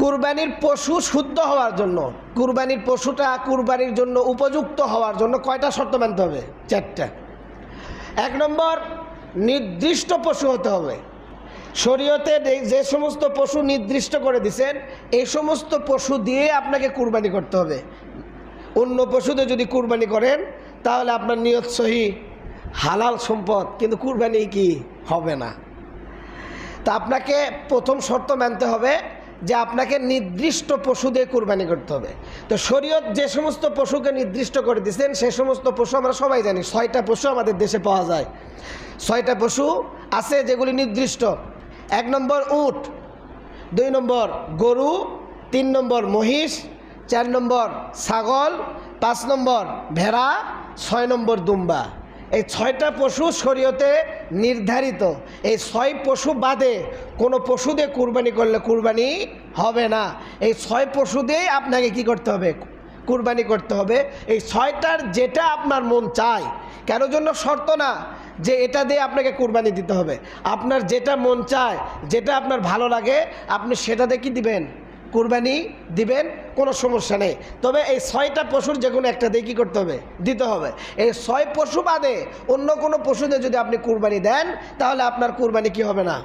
কুরবানির পশু শুদ্ধ হওয়ার জন্য, কুরবানির পশুটা কুরবানির জন্য উপযুক্ত হওয়ার জন্য কয়টা শর্ত মানতে হবে? চারটা। এক নম্বর, নির্দিষ্ট পশু হতে হবে। শরীয়তে যে- সমস্ত পশু নির্দিষ্ট করে দিছেন, এই সমস্ত পশু দিয়ে আপনাকে কুরবানি করতে হবে। অন্য পশুতে যদি কুরবানি করেন, তাহলে আপনার নিয়ত সহি, হালাল সম্পদ, কিন্তু কুরবানি কি? হবে না। তা আপনাকে প্রথম শর্ত মানতে হবে যে আপনাকে নির্দিষ্ট পশু দিয়ে কুরবানি করতে হবে। তো শরীয়ত যে সমস্ত পশুকে নির্দিষ্ট করে দিয়েছেন সে সমস্ত পশু আমরা সবাই জানি। ছয়টা পশু আমাদের দেশে পাওয়া যায়। ছয়টা পশু আছে যেগুলি নির্দিষ্ট। এক নম্বর উট, দুই নম্বর গরু, তিন নম্বর মহিষ, চার নম্বর ছাগল, পাঁচ নম্বর ভেড়া, ছয় নম্বর দুম্বা। এই ছয়টা পশু শরীয়তে নির্ধারিত। এই ছয় পশু বাদে কোনো পশু দিয়ে কুরবানি করলে কুরবানি হবে না। এই ছয় পশু দিয়েই আপনাকে কি করতে হবে? কুরবানি করতে হবে। এই ছয়টার যেটা আপনার মন চায়। কেন জন্য শর্ত না? যে এটা দিয়ে আপনাকে কুরবানি দিতে হবে। আপনার যেটা মন চায়, যেটা আপনার ভালো লাগে, আপনি সেটাতে কি দিবেন? কুরবানি দিবেন, কোনো সমস্যা নেই। তবে এই ছয়টা পশুর যে কোনো একটা দিয়ে কী করতে হবে? দিতে হবে। এই ছয় পশু বাদে অন্য কোনো পশুতে যদি আপনি কুরবানি দেন, তাহলে আপনার কুরবানি কি হবে না?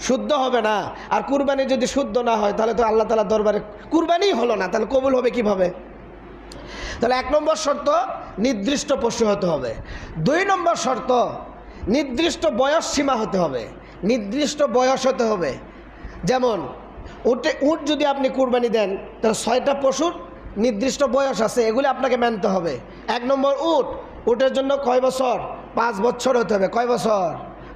শুদ্ধ হবে না। আর কুরবানি যদি শুদ্ধ না হয়, তাহলে তো আল্লাহ তালা দরবারে কুরবানিই হলো না, তাহলে কবুল হবে কীভাবে? তাহলে এক নম্বর শর্ত, নির্দিষ্ট পশু হতে হবে। দুই নম্বর শর্ত, নির্দিষ্ট বয়স সীমা হতে হবে। নির্দিষ্ট বয়স হতে হবে। যেমন উটে উট যদি আপনি কুরবানি দেন, তাহলে ছয়টা পশুর নির্দিষ্ট বয়স আছে, এগুলি আপনাকে মানতে হবে। এক নম্বর উট, উটের জন্য কয় বছর? পাঁচ বছর হতে হবে। কয় বছর?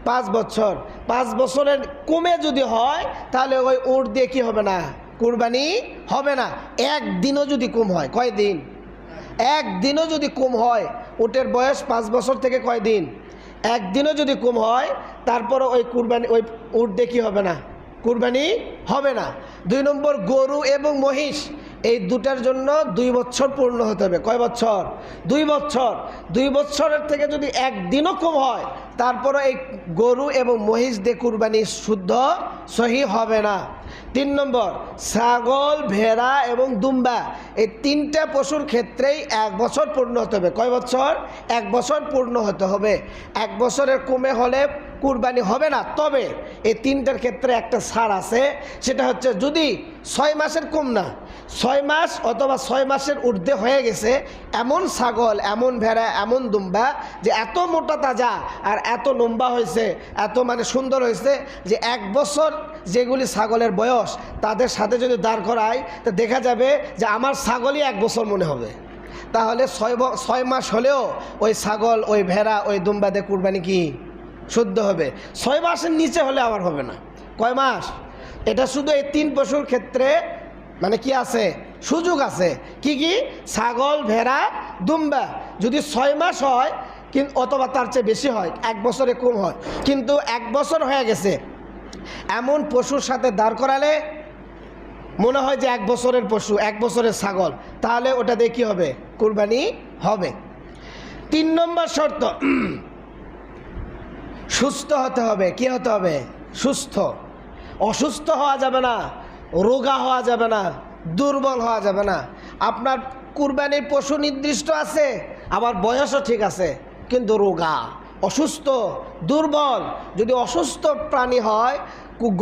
পাঁচ বছর। পাঁচ বছরের কমে যদি হয়, তাহলে ওই উট দিয়ে কি হবে না? কুরবানি হবে না। একদিনও যদি কম হয়, কয় দিন? একদিনও যদি কম হয়, উটের বয়স পাঁচ বছর থেকে কয় দিন? একদিনও যদি কম হয় তারপরে ওই কুরবানি, ওই উট দিয়ে কি হবে না? কুরবানি হবে না। দুই নম্বর, গরু এবং মহিষ, এই দুটার জন্য দুই বছর পূর্ণ হতে হবে। কয় বছর? দুই বছর। দুই বছরের থেকে যদি একদিনও কম হয় তারপরে এই গরু এবং মহিষ দিয়ে কুরবানি শুদ্ধ, সহি হবে না। তিন নম্বর, ছাগল, ভেড়া এবং দুম্বা, এই তিনটা পশুর ক্ষেত্রেই এক বছর পূর্ণ হতে হবে। কয় বছর? এক বছর পূর্ণ হতে হবে। এক বছরের কমে হলে কুরবানি হবে না, তবে এই তিনটার ক্ষেত্রে একটা ছাড় আছে, সেটা হচ্ছে যদি ছয় মাসের কম না, ছয় মাস অথবা ছয় মাসের ঊর্ধ্বে হয়ে গেছে, এমন ছাগল, এমন ভেড়া, এমন দুম্বা, যে এত মোটা তাজা আর এত লম্বা হয়েছে, এত মানে সুন্দর হয়েছে, যে এক বছর যেগুলি ছাগলের বয়স, তাদের সাথে যদি দাঁড় করায়, তা দেখা যাবে যে আমার ছাগলই এক বছর মনে হবে। তাহলে ছয় ছয় মাস হলেও ওই ছাগল, ওই ভেড়া, ওই দুম্বাদে কুরবানি কি? শুদ্ধ হবে। ছয় মাসের নিচে হলে আবার হবে না। কয় মাস? এটা শুধু এই তিন পশুর ক্ষেত্রে মানে কি আছে? সুযোগ আছে। কি কি? ছাগল, ভেড়া, দুম্বা। যদি ছয় মাস হয় কিন্তু অথবা তার চেয়ে বেশি হয়, এক বছরে কম হয়। কিন্তু এক বছর হয়ে গেছে। এমন পশুর সাথে দাঁড় করালে মনে হয় যে এক বছরের পশু, এক বছরের ছাগল। তাহলে ওটা দিয়ে কী হবে? কুরবানি হবে। তিন নম্বর শর্ত সুস্থ হতে হবে, কি হতে হবে? সুস্থ। অসুস্থ হওয়া যাবে না, রোগা হওয়া যাবে না, দুর্বল হওয়া যাবে না। আপনার কুরবানির পশু নির্দিষ্ট আছে, আবার বয়সও ঠিক আছে, কিন্তু রোগা। অসুস্থ, দুর্বল, যদি অসুস্থ প্রাণী হয়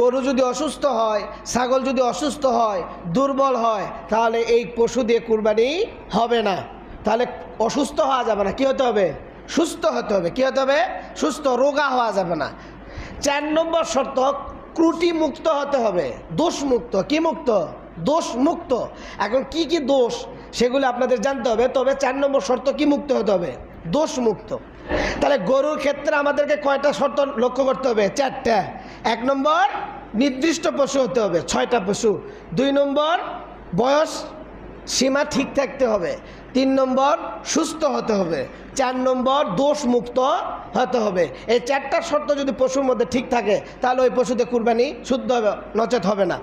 গরু যদি অসুস্থ হয়, ছাগল যদি অসুস্থ হয়, দুর্বল হয়, তাহলে এই পশু দিয়ে কুরবানি হবে না। তাহলে অসুস্থ হওয়া যাবে না, কি হতে হবে? সুস্থ হতে হবে। কী হতে হবে? সুস্থ রোগা হওয়া যাবে না। চার নম্বর শর্ত ত্রুটি মুক্ত হতে হবে। দোষ মুক্ত কি মুক্ত? দোষ মুক্ত এখন কি কি দোষ সেগুলো আপনাদের জানতে হবে, তবে চার নম্বর শর্ত, কি মুক্ত হতে হবে? দোষ মুক্ত তাহলে গরুর ক্ষেত্রে আমাদেরকে কয়টা শর্ত লক্ষ্য করতে হবে? চারটা। এক নম্বর, নির্দিষ্ট পশু হতে হবে, ছয়টা পশু। দুই নম্বর, বয়স সীমা ঠিক থাকতে হবে। তিন নম্বর, সুস্থ হতে হবে। চার নম্বর দোষ মুক্ত হতে হবে। এই চারটা শর্ত যদি পশুর মধ্যে ঠিক থাকে, তাহলে ওই পশুতে কুরবানি শুদ্ধ হবে, নচেত হবে না।